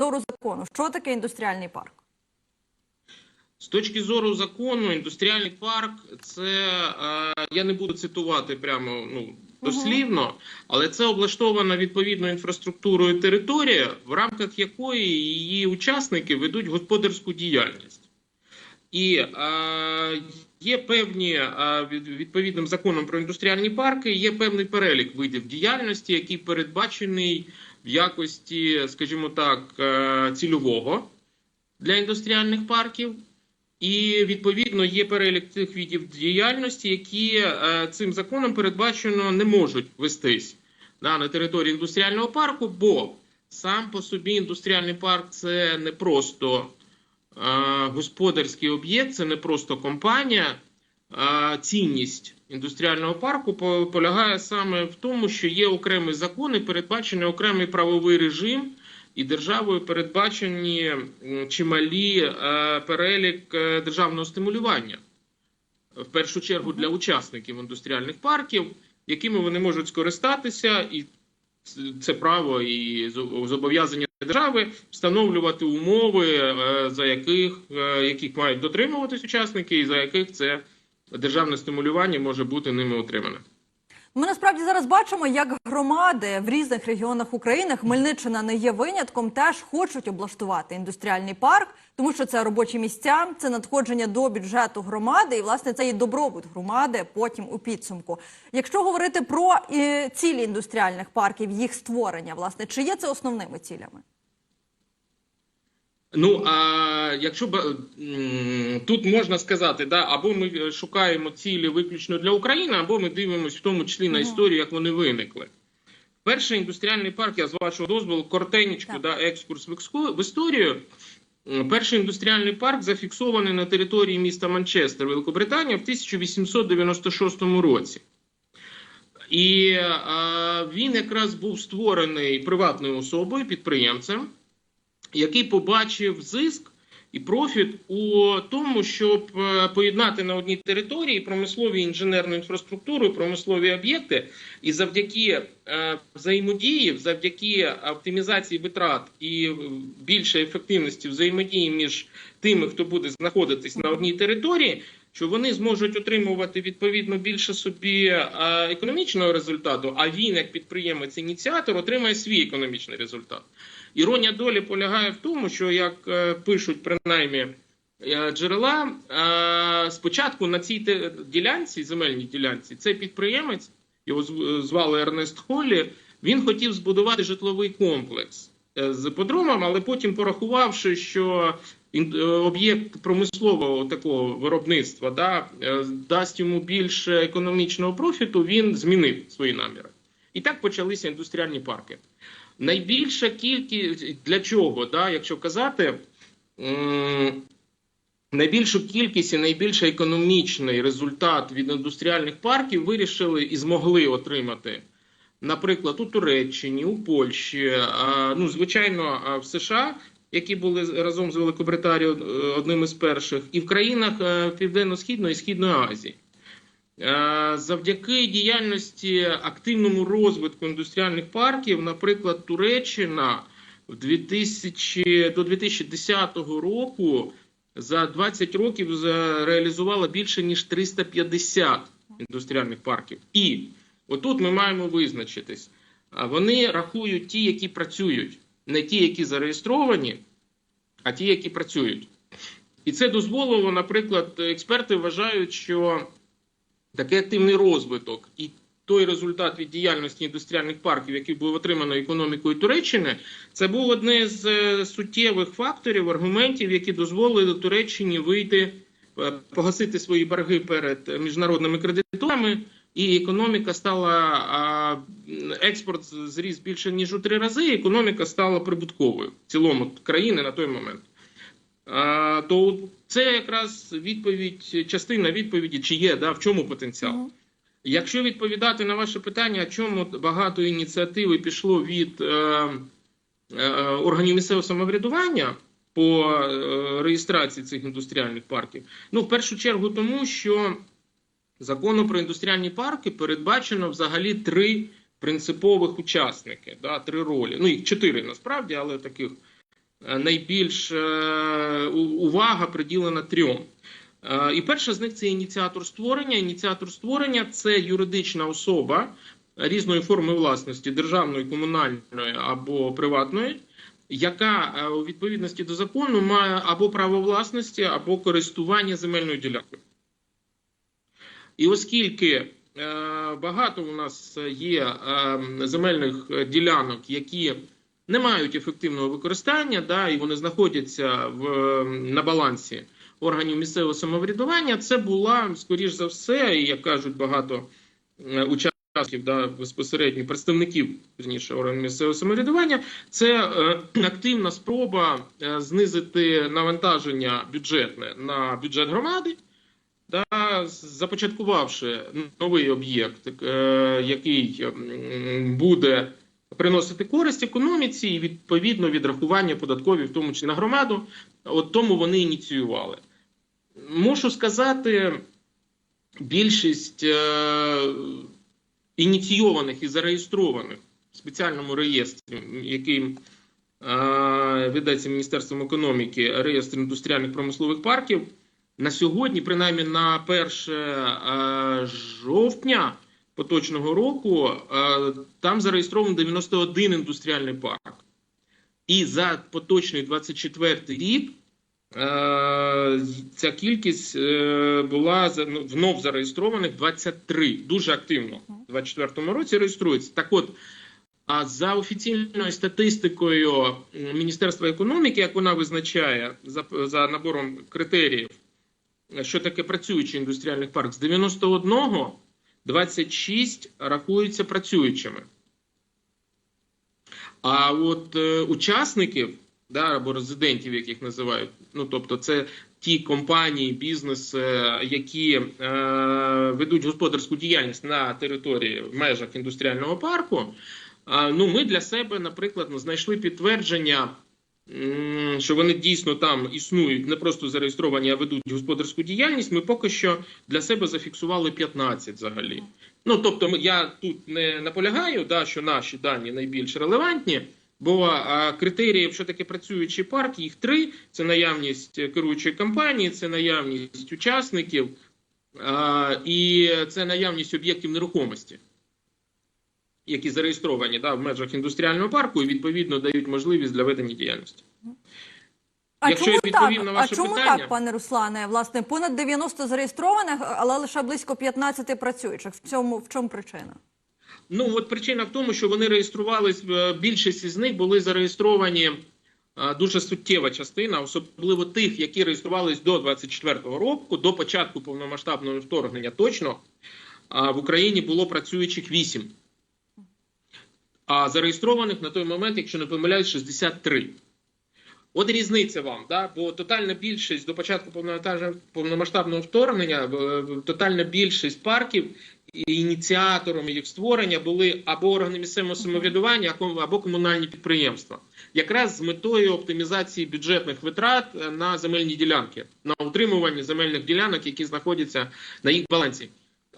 зору закону, що таке індустріальний парк? З точки зору закону, індустріальний парк це е, я не буду цитувати прямо ну дослівно, але це облаштована відповідною інфраструктурою територія, в рамках якої її учасники ведуть господарську діяльність. І е, є певні е, відповідним законом про індустріальні парки, є певний перелік видів діяльності, який передбачений в якості, скажімо так, е, цільового для індустріальних парків. І відповідно є перелік тих видів діяльності, які е, цим законом передбачено не можуть вестись да, на території індустріального парку, бо сам по собі індустріальний парк це не просто е, господарський об'єкт, це не просто компанія. Цінність індустріального парку полягає саме в тому, що є окремий закон і передбачений окремий правовий режим, і державою передбачені чималі е, перелік е, державного стимулювання, в першу чергу для учасників індустріальних парків, якими вони можуть скористатися, і це право і зо- зобов'язання держави встановлювати умови, е, за яких, яких мають дотримуватись учасники, і за яких це державне стимулювання може бути ними отримане. Ми насправді зараз бачимо, як громади в різних регіонах України, Хмельниччина не є винятком, теж хочуть облаштувати індустріальний парк, тому що це робочі місця, це надходження до бюджету громади, і власне це і добробут громади потім у підсумку. Якщо говорити про цілі індустріальних парків, їх створення, власне, чи є це основними цілями? Ну а якщо б тут можна сказати, да, або ми шукаємо цілі виключно для України, або ми дивимося в тому числі на історію, як вони виникли. Перший індустріальний парк, я з вашого дозволу, коротенечко, да, екскурс в історію. Перший індустріальний парк зафіксований на території міста Манчестер, Великобританія, в 1896 році. І е, він якраз був створений приватною особою, підприємцем, який побачив зиск і профіт у тому, щоб е, поєднати на одній території промислові інженерну інфраструктуру, промислові об'єкти, і завдяки е, взаємодії, завдяки оптимізації витрат і е, більшої ефективності взаємодії між тими, хто буде знаходитись на одній території. Що вони зможуть отримувати відповідно більше собі економічного результату, а він, як підприємець-ініціатор, отримає свій економічний результат. Іронія долі полягає в тому, що як е, пишуть принаймні е, джерела, е, спочатку на цій ділянці, земельній ділянці, цей підприємець, його зв- звали Ернест Холлі, він хотів збудувати житловий комплекс з іпподромом, але потім порахувавши, що об'єкт промислового такого виробництва да, дасть йому більше економічного профіту, він змінив свої наміри. І так почалися індустріальні парки. Найбільша кількість для чого, да, якщо казати, найбільшу кількість і найбільш економічний результат від індустріальних парків вирішили і змогли отримати, наприклад, у Туреччині, у Польщі, ну, звичайно, в США, які були разом з Великобританією е, одним із перших, і в країнах е, Південно-Східної і Східної Азії. Е, Завдяки діяльності активному розвитку індустріальних парків, наприклад, Туреччина в 2000, до 2010 року за 20 років реалізувала більше ніж 350 індустріальних парків. І отут ми маємо визначитись. Вони рахують ті, які працюють, не ті, які зареєстровані, а ті, які працюють. І це дозволило, наприклад, експерти вважають, що такий активний розвиток і той результат від діяльності індустріальних парків, який був отримано економікою Туреччини, це був одне з е, суттєвих факторів, аргументів, які дозволили Туреччині вийти, е, погасити свої борги перед міжнародними кредиторами, і економіка стала експорт зріс більше ніж у три рази. Економіка стала прибутковою в цілому країни на той момент. А, то це якраз відповідь, частина відповіді, чи є, да, в чому потенціал. Мгм. Якщо відповідати на ваше питання, чому багато ініціативи пішло від е, е, органів місцевого самоврядування по е, реєстрації цих індустріальних парків, ну в першу чергу тому, що законом про індустріальні парки передбачено взагалі три принципових учасники, да, три ролі. Ну їх чотири насправді, але таких найбільш е, увага приділена трьом. Е, І перша з них це ініціатор створення. Ініціатор створення це юридична особа різної форми власності, державної, комунальної або приватної, яка е, у відповідності до закону має або право власності, або користування земельною ділянкою. І оскільки е, багато у нас є е, земельних ділянок, які не мають ефективного використання, да, і вони знаходяться в, на балансі органів місцевого самоврядування, це була, скоріш за все, і як кажуть багато е, учасників, да, безпосередньо представників верніше, органів місцевого самоврядування, це е, активна спроба е, знизити навантаження бюджетне на бюджет громади. Да, започаткувавши новий об'єкт, е, який буде приносити користь економіці і відповідно відрахування податкові, в тому числі на громаду, от тому вони ініціювали. Мушу сказати, більшість е, ініційованих і зареєстрованих в спеціальному реєстрі, який е, ведеться Міністерством економіки, реєстр індустріальних промислових парків, на сьогодні, принаймні на 1 е, жовтня поточного року, е, там зареєстровано 91 індустріальний парк. І за поточний 24 рік е, ця кількість е, була ну, внов зареєстрованих 23. Дуже активно у 24 році реєструється. Так от, а за офіційною статистикою Міністерства економіки, як вона визначає за, за набором критеріїв, що таке працюючий індустріальний парк, з 91 26 рахуються працюючими. А от е, учасників да, або резидентів, яких називають, ну тобто, це ті компанії, бізнес, які е, ведуть господарську діяльність на території в межах індустріального парку. е, ну, ми для себе, наприклад, ну, знайшли підтвердження, що вони дійсно там існують, не просто зареєстровані, а ведуть господарську діяльність. Ми поки що для себе зафіксували 15 взагалі. Ну тобто, я тут не наполягаю, да, що наші дані найбільш релевантні. Бо а, критеріїв, що таке працюючий парк, їх три: це наявність керуючої компанії, це наявність учасників а, і це наявність об'єктів нерухомості, які зареєстровані да, в межах індустріального парку і відповідно дають можливість для ведення діяльності. А Якщо чому я так? на а чому питання- так, пане Руслане? Власне, понад 90 зареєстрованих, але лише близько 15 працюючих. В цьому в чому причина? Ну от причина в тому, що вони реєструвались. е, Більшість із них були зареєстровані. е, Дуже суттєва частина, особливо тих, які реєструвались до 24-го року, до початку повномасштабного вторгнення. Точно в Україні було працюючих 8. А зареєстрованих на той момент, якщо не помиляюсь, 63. От різниця вам, да? бо тотальна більшість до початку повномасштабного- вторгнення, е, тотальна більшість парків і ініціатором їх створення були або органи місцевого самоврядування, або- або комунальні підприємства, якраз з метою оптимізації бюджетних витрат е, на земельні ділянки, на утримування земельних ділянок, які знаходяться на їх балансі.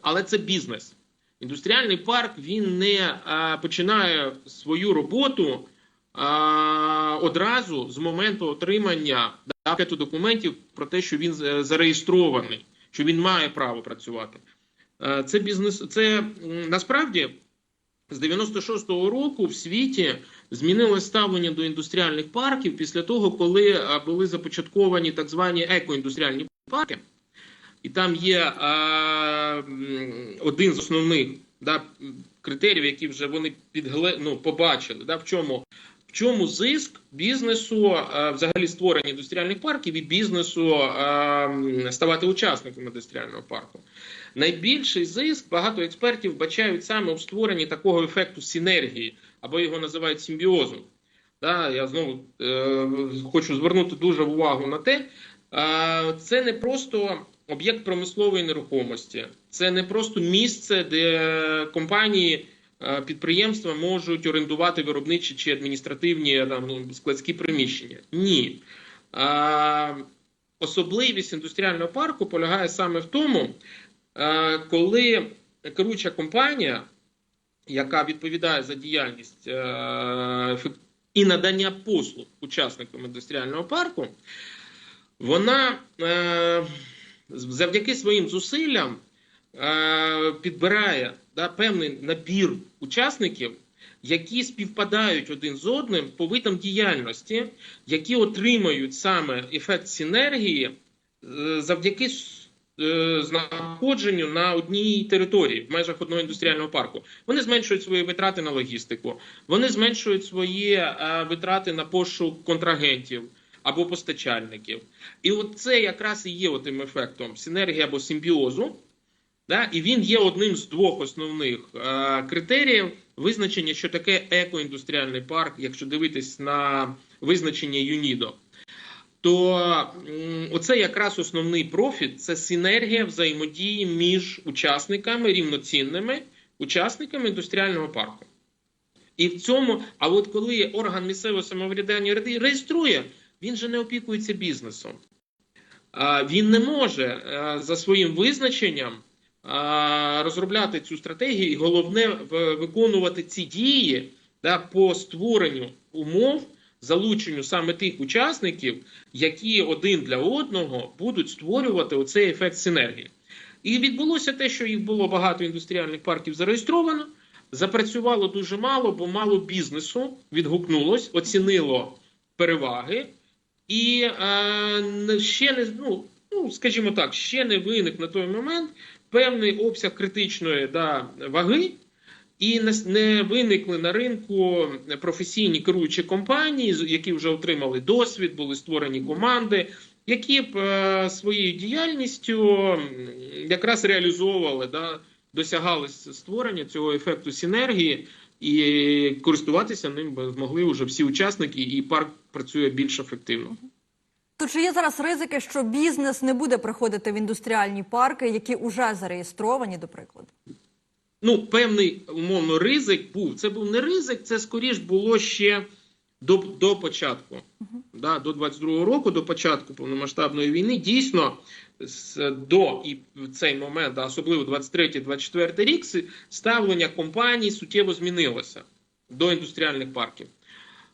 Але це бізнес. Індустріальний парк він не а, починає свою роботу а, одразу з моменту отримання пакету документів про те, що він е, зареєстрований, що він має право працювати. Е, Це бізнес, це насправді з 96-го року в світі змінилось ставлення до індустріальних парків після того, коли були започатковані так звані екоіндустріальні парки. І там є м, один з основних да, критеріїв, які вже вони підгле, ну, побачили, да, в чому. В чому зиск бізнесу, е, взагалі створення індустріальних парків і бізнесу м, ставати учасником індустріального парку? Найбільший зиск багато експертів бачають саме у створенні такого ефекту синергії, або його називають симбіозом. Да, я знову е, хочу звернути дуже увагу на те, е, це не просто об'єкт промислової нерухомості, це не просто місце, де компанії. е, Підприємства можуть орендувати виробничі чи адміністративні там, ну, складські приміщення. Ні. Особливість індустріального парку полягає саме в тому, е, коли керуюча компанія, яка відповідає за діяльність е, і надання послуг учасникам індустріального парку, вона завдяки своїм зусиллям е, підбирає да, певний набір учасників, які співпадають один з одним по видам діяльності, які отримають саме ефект синергії е, завдяки е, знаходженню на одній території в межах одного індустріального парку. Вони зменшують свої витрати на логістику, вони зменшують свої витрати на пошук контрагентів або постачальників. І от це якраз і є тим ефектом синергії або симбіозу. Да? І він є одним з двох основних е, критеріїв визначення, що таке екоіндустріальний парк, якщо дивитись на визначення ЮНІДО. То оце якраз основний профіт це синергія взаємодії між учасниками рівноцінними учасниками індустріального парку. І в цьому, а от коли орган місцевого самоврядування реєструє, він же не опікується бізнесом. Він не може е, за своїм визначенням розробляти цю стратегію, і головне виконувати ці дії да, по створенню умов, залученню саме тих учасників, які один для одного будуть створювати оцей ефект синергії. І відбулося те, що їх було багато індустріальних парків зареєстровано. Запрацювало дуже мало, бо мало бізнесу відгукнулось, оцінило переваги, і е, ще не ну, ну, скажімо так, ще не виник на той момент певний обсяг критичної да, ваги, і не, виникли на ринку професійні керуючі компанії, які вже отримали досвід, були створені команди, які б е, своєю діяльністю якраз реалізовували, да, досягали створення цього ефекту синергії, і користуватися ним змогли вже всі учасники, і парк працює більш ефективно. То чи є зараз ризики, що бізнес не буде приходити в індустріальні парки, які вже зареєстровані, до прикладу? ну, певний умовно ризик був. Це був не ризик, це скоріш було ще до, до початку. Да, до 22-го року, до початку повномасштабної війни, дійсно до і в цей момент, а особливо 23-24 рік, ставлення компаній суттєво змінилося до індустріальних парків.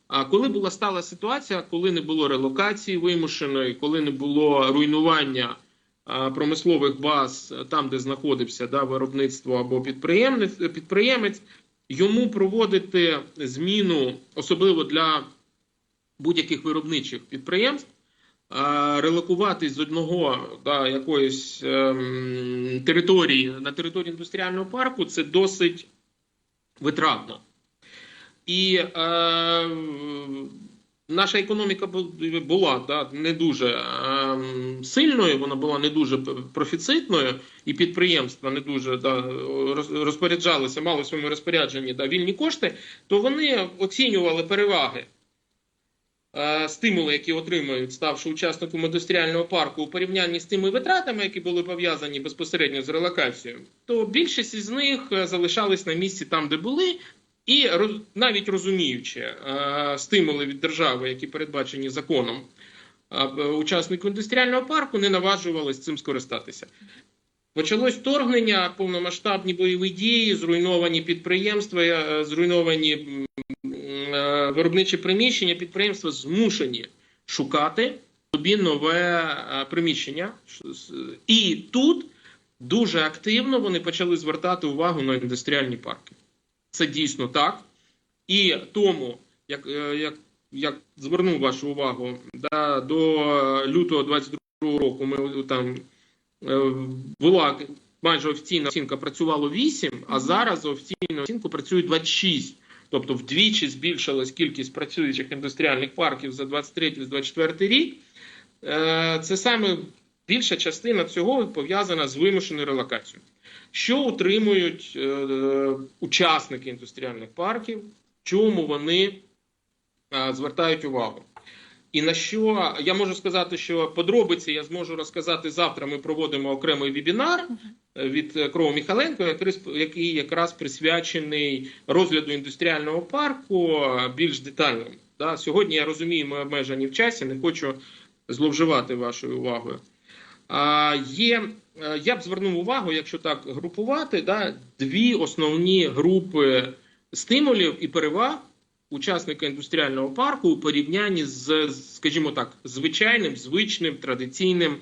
А коли була стала ситуація, коли не було релокації вимушеної, коли не було руйнування промислових баз там, де знаходився да, виробництво або підприємець, підприємець, йому проводити зміну, особливо для будь-яких виробничих підприємств, релокуватись з одного да, якоїсь ем, території на територію індустріального парку, це досить витратно. І е, наша економіка була да, не дуже е, сильною, вона була не дуже профіцитною, і підприємства не дуже да, роз- розпоряджалися, мали в своєму розпорядженні да, вільні кошти, то вони оцінювали переваги. Е, Стимули, які отримують, ставши учасником індустріального парку, у порівнянні з тими витратами, які були пов'язані безпосередньо з релокацією, то більшість із них е, залишались на місці там, де були, і навіть розуміючи е, стимули від держави, які передбачені законом, учаснику індустріального парку не наважувалися цим скористатися. Почалось вторгнення, повномасштабні бойові дії, зруйновані підприємства, зруйновані виробничі приміщення. Підприємства змушені шукати собі нове е, приміщення. І тут дуже активно вони почали звертати увагу на індустріальні парки. Це дійсно так. І тому, як, е, як, як звернув вашу увагу, да, до лютого 22 року ми там е, була майже офіційна оцінка працювало 8, а зараз за офіційну оцінку працює 26. Тобто вдвічі збільшилась кількість працюючих індустріальних парків за 23-24 рік. Е, Це саме більша частина цього пов'язана з вимушеною релокацією. Що отримують е, учасники індустріальних парків, чому вони е, звертають увагу? І на що я можу сказати, що подробиці я зможу розказати завтра. Ми проводимо окремий вебінар е, від Крова Міхаленко, який- який якраз присвячений розгляду індустріального парку е, більш детально. Да, сьогодні я розумію, ми обмежені в часі, не хочу зловживати вашою увагою. А, є, е, я б звернув увагу, якщо так групувати, да, дві основні групи стимулів і переваг, учасника індустріального парку у порівнянні з, скажімо так, звичайним, звичним, традиційним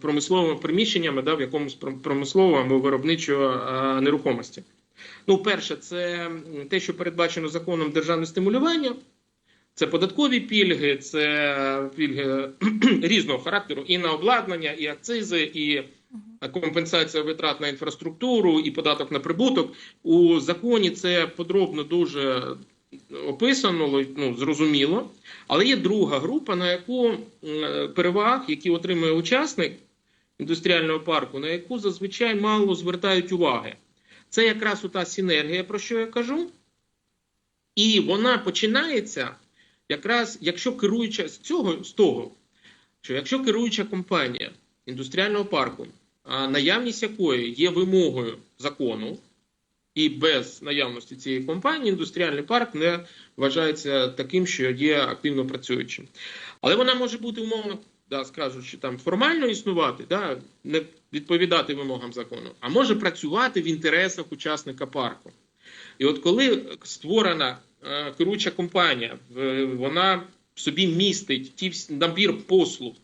промисловими приміщеннями, да, в якомусь пром- промисловому або виробничої нерухомості. Ну, перше, це те, що передбачено законом державне стимулювання. Це податкові пільги, це пільги різного характеру і на обладнання, і акцизи, і компенсація витрат на інфраструктуру, і податок на прибуток. У законі це подробно дуже описано, ну, зрозуміло. Але є друга група, на яку переваг, які отримує учасник індустріального парку, на яку зазвичай мало звертають уваги. Це якраз та синергія, про що я кажу. І вона починається якраз, якщо керуюча з цього, з того, що якщо керуюча компанія індустріального парку, наявність якої є вимогою закону, і без наявності цієї компанії індустріальний парк не вважається таким, що є активно працюючим. Але вона може бути умовно, да, скажучи, там формально існувати, да, не відповідати вимогам закону, а може працювати в інтересах учасника парку. І от коли створена е, керуюча компанія, вона собі містить ті набір послуг,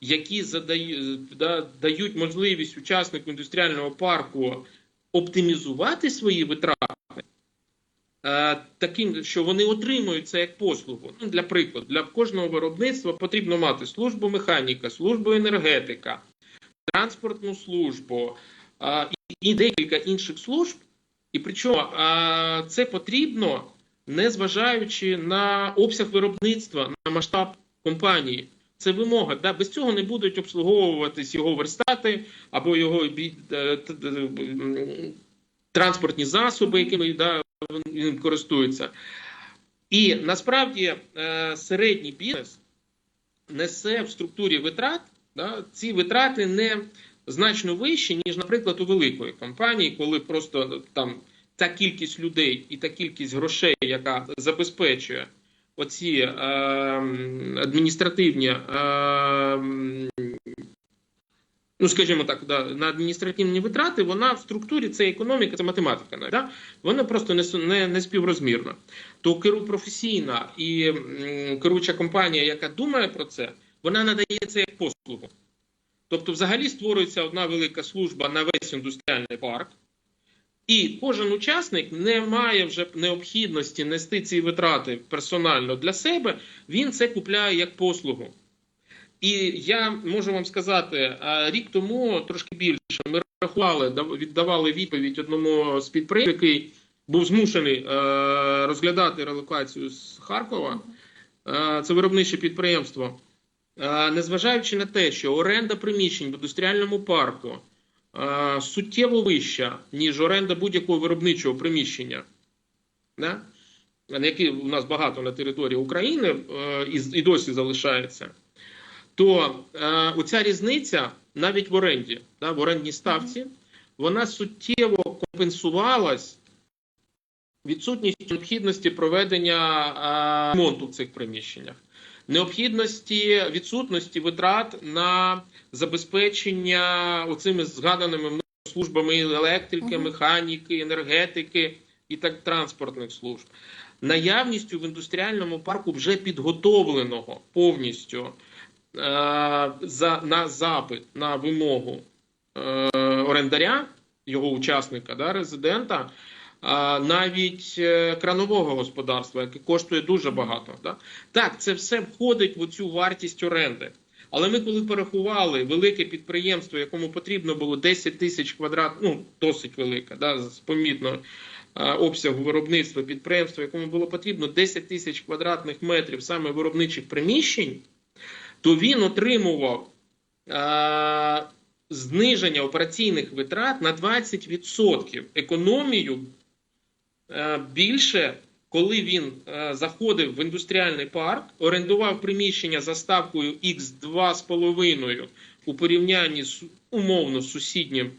які задають, да, дають можливість учаснику індустріального парку оптимізувати свої витрати, е, таким, що вони отримують це як послугу. Ну, для прикладу, для кожного виробництва потрібно мати службу механіка, службу енергетика, транспортну службу е, і, і декілька інших служб. І причому е, це потрібно, не зважаючи на обсяг виробництва, на масштаб компанії. Це вимога. Да? Без цього не будуть обслуговуватись його верстати або його е, транспортні засоби, якими да, він користується. І насправді е, середній бізнес несе в структурі витрат, да, ці витрати не значно вищі, ніж, наприклад, у великої компанії, коли просто там та кількість людей і та кількість грошей, яка забезпечує оці е, адміністративні, е, ну скажімо так, да, на адміністративні витрати, вона в структурі це економіка, це математика. навіть, Да? Вона просто не, не, не співрозмірна. То керу професійна і м, керуюча компанія, яка думає про це, вона надає це як послугу. Тобто, взагалі створюється одна велика служба на весь індустріальний парк. І кожен учасник не має вже необхідності нести ці витрати персонально для себе, він це купляє як послугу. І я можу вам сказати, рік тому трошки більше ми рахували, віддавали відповідь одному з підприємців, який був змушений е, розглядати релокацію з Харкова. Е, Це виробниче підприємство. Е, Незважаючи на те, що оренда приміщень в індустріальному парку суттєво вища, ніж оренда будь-якого виробничого приміщення, да? які у нас багато на території України е, і, досі залишається, то е, оця різниця навіть в оренді, да, в орендній ставці, вона суттєво компенсувалась відсутністю необхідності проведення е, ремонту в цих приміщеннях необхідності відсутності витрат на забезпечення оцими згаданими мною службами електрики, механіки, енергетики і так транспортних служб. Наявністю в індустріальному парку вже підготовленого повністю е, за, на запит, на вимогу е, орендаря, його учасника, да, резидента, навіть е, кранового господарства, яке коштує дуже багато. Так, це все входить в цю вартість оренди. Але ми, коли порахували велике підприємство, якому потрібно було 10 тисяч квадрат, ну досить велике, з помітно е, обсягу виробництва підприємства, якому було потрібно 10 тисяч квадратних метрів саме виробничих приміщень, то він отримував е, зниження операційних витрат на 20%, економію більше, коли він е, заходив в індустріальний парк, орендував приміщення за ставкою Х2,5 у порівнянні з умовно сусіднім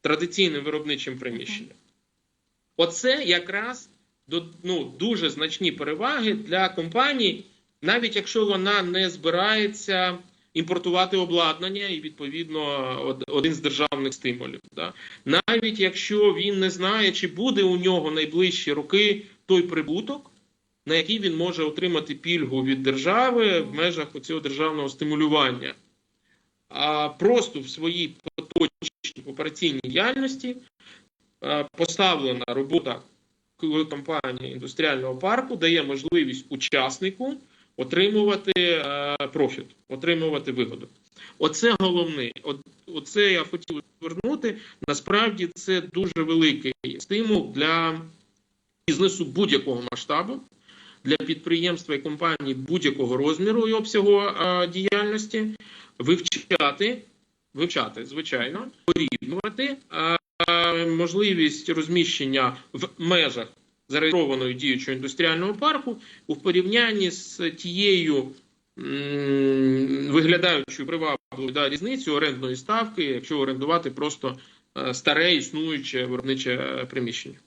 традиційним виробничим приміщенням. Оце якраз ну, дуже значні переваги для компаній, навіть якщо вона не збирається імпортувати обладнання і відповідно один з державних стимулів. Да? Навіть якщо він не знає, чи буде у нього найближчі роки той прибуток, на який він може отримати пільгу від держави в межах цього державного стимулювання. А просто в своїй поточній операційній діяльності поставлена робота компанії індустріального парку дає можливість учаснику отримувати е, профіт, отримувати вигоду. Оце головне. Оце я хотів звернути. Насправді це дуже великий стимул для бізнесу будь-якого масштабу, для підприємства і компаній будь-якого розміру і обсягу е, діяльності, вивчати, вивчати, звичайно, порівнювати е, можливість розміщення в межах зареєстрованої діючого індустріального парку у порівнянні з тією виглядаючою привабливою да, різницею орендної ставки, якщо орендувати просто е, старе існуюче виробниче е, приміщення.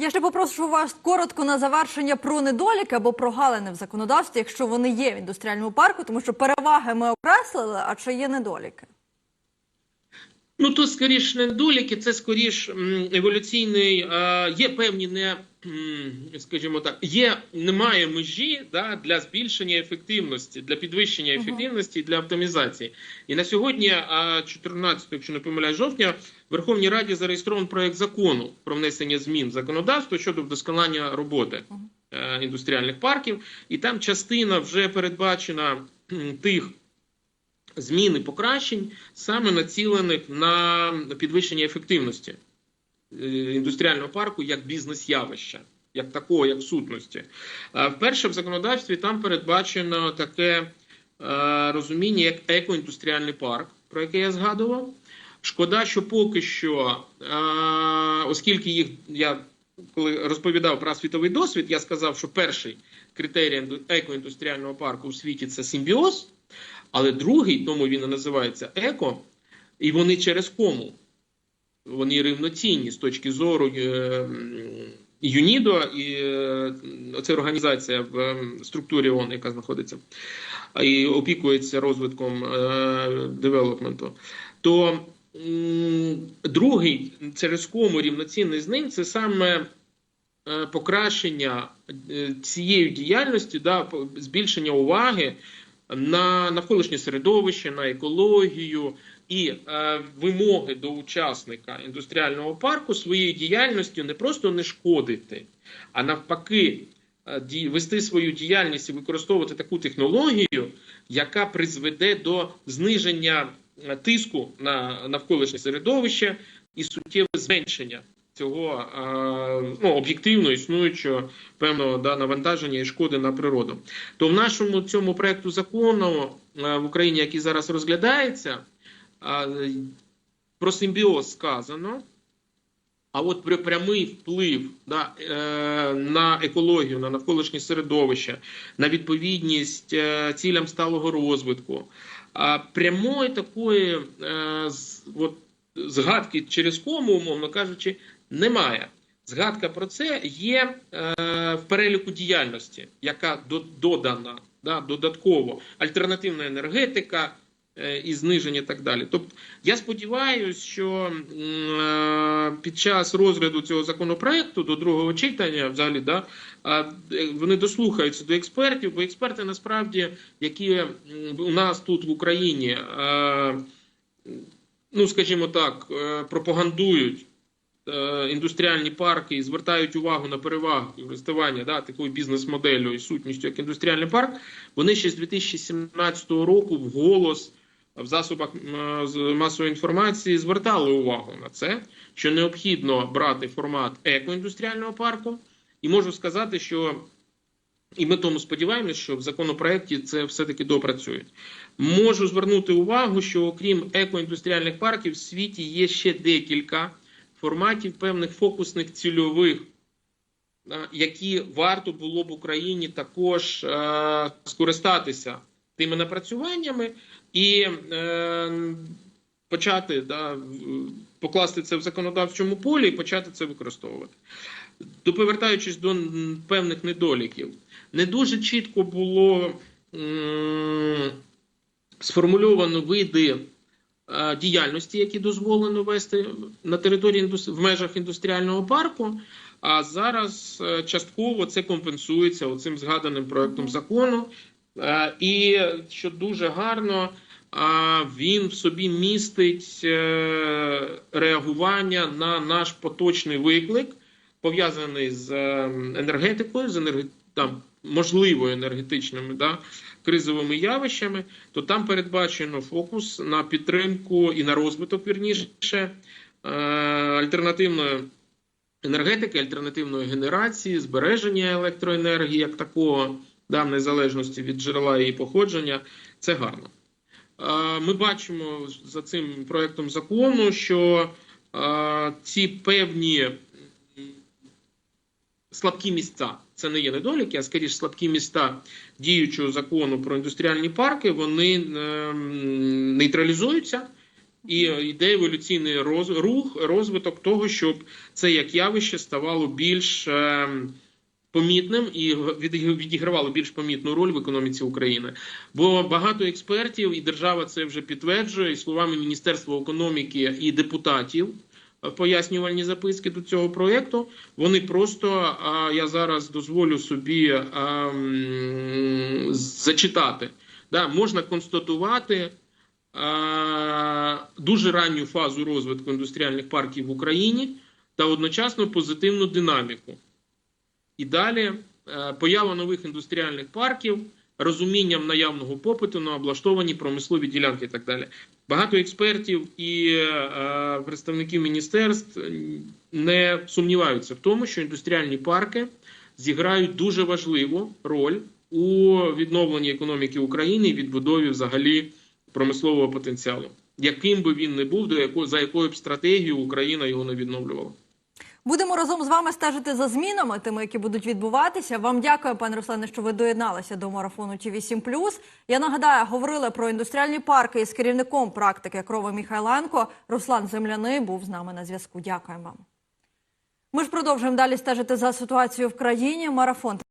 Я ще попрошу вас коротко на завершення про недоліки або прогалини в законодавстві, якщо вони є в індустріальному парку, тому що переваги ми окреслили, а чи є недоліки? Ну, то скоріш не недоліки, це скоріш еволюційний. Е, є певні не, скажімо так, є, немає межі да, для збільшення ефективності, для підвищення ефективності, для оптимізації. І на сьогодні, а 14, якщо не помиляю, жовтня, в Верховній Раді зареєстрований проект закону про внесення змін в законодавство щодо вдосконалення роботи е, індустріальних парків, і там частина вже передбачена тих змін і покращень, саме націлених на підвищення ефективності е, індустріального парку як бізнес-явища, як такого, як сутності. Е, Вперше в законодавстві там передбачено таке е, розуміння, як екоіндустріальний парк, про яке я згадував. Шкода, що поки що, оскільки їх я коли розповідав про світовий досвід, я сказав, що перший критерій екоіндустріального парку у світі це симбіоз. Але другий, тому він і називається еко, і вони через кому. Вони рівноцінні з точки зору е, ЮНІДО, і е, це організація в структурі ООН, яка знаходиться, і опікується розвитком е, девелопменту. То другий через кому рівноцінний з ним це саме покращення цієї діяльності, да, збільшення уваги на навколишнє середовище, на екологію і е, вимоги до учасника індустріального парку своєю діяльністю не просто не шкодити, а навпаки, е, вести свою діяльність і використовувати таку технологію, яка призведе до зниження е, тиску на навколишнє середовище і суттєве зменшення цього е, ну, об'єктивно існуючого певного да, навантаження і шкоди на природу. То в нашому цьому проекту закону е, в Україні, який зараз розглядається, е, про симбіоз сказано. А от прямий вплив да, на екологію, на навколишнє середовище, на відповідність цілям сталого розвитку, прямої такої от, згадки через кому, умовно кажучи, немає. Згадка про це є е, в переліку діяльності, яка додана да, додатково альтернативна енергетика е, і зниження і так далі. Тобто, я сподіваюся, що е, під час розгляду цього законопроекту до другого читання, взагалі, да, е, вони дослухаються до експертів, бо експерти насправді, які у нас тут в Україні, е, ну скажімо так, е, пропагандують індустріальні парки і звертають увагу на переваги користування да, такою бізнес-моделлю і сутністю, як індустріальний парк, вони ще з 2017 року вголос в засобах масової інформації звертали увагу на це, що необхідно брати формат екоіндустріального парку. І можу сказати, що і ми тому сподіваємося, що в законопроекті це все-таки допрацюють. Можу звернути увагу, що окрім екоіндустріальних парків, в світі є ще декілька форматів певних фокусних цільових, е, які варто було б Україні також е, скористатися тими напрацюваннями і е, почати да, покласти це в законодавчому полі і почати це використовувати. То повертаючись до певних недоліків, не дуже чітко було м, сформульовано види е, діяльності, які дозволено вести на території в межах індустріального парку. А зараз е, частково це компенсується оцим згаданим проектом закону. Е, І що дуже гарно, він в собі містить е, реагування на наш поточний виклик, пов'язаний з е, енергетикою, з енерге... там, можливо енергетичними да, кризовими явищами, то там передбачено фокус на підтримку і на розвиток, вірніше, е, альтернативної енергетики, альтернативної генерації, збереження електроенергії як такого, да, в незалежності від джерела її походження. Це гарно. Е, Ми бачимо за цим проектом закону, що е, ці певні слабкі місця, це не є недоліки, а скоріше слабкі місця діючого закону про індустріальні парки, вони ем, нейтралізуються. І йде еволюційний роз- рух, розвиток того, щоб це як явище ставало більш ем, помітним і від- відігравало більш помітну роль в економіці України. Бо багато експертів і держава це вже підтверджує і словами Міністерства економіки і депутатів. В пояснювальні записки до цього проєкту вони просто а, я зараз дозволю собі а, зачитати. Да, можна констатувати дуже ранню фазу розвитку індустріальних парків в Україні та одночасно позитивну динаміку. І далі е, поява нових індустріальних парків, розумінням наявного попиту на облаштовані промислові ділянки і так далі. Багато експертів і е, представників міністерств не сумніваються в тому, що індустріальні парки зіграють дуже важливу роль у відновленні економіки України і відбудові взагалі промислового потенціалу, яким би він не був, до якої за якою б стратегією Україна його не відновлювала. Будемо разом з вами стежити за змінами, тими, які будуть відбуватися. Вам дякую, пане Руслане, що ви доєдналися до марафону ті 7 Я нагадаю, говорили про індустріальні парки із керівником практики Крови Міхайленко. Руслан Земляний був з нами на зв'язку. Дякуємо вам. Ми ж продовжуємо далі стежити за ситуацією в країні. Марафон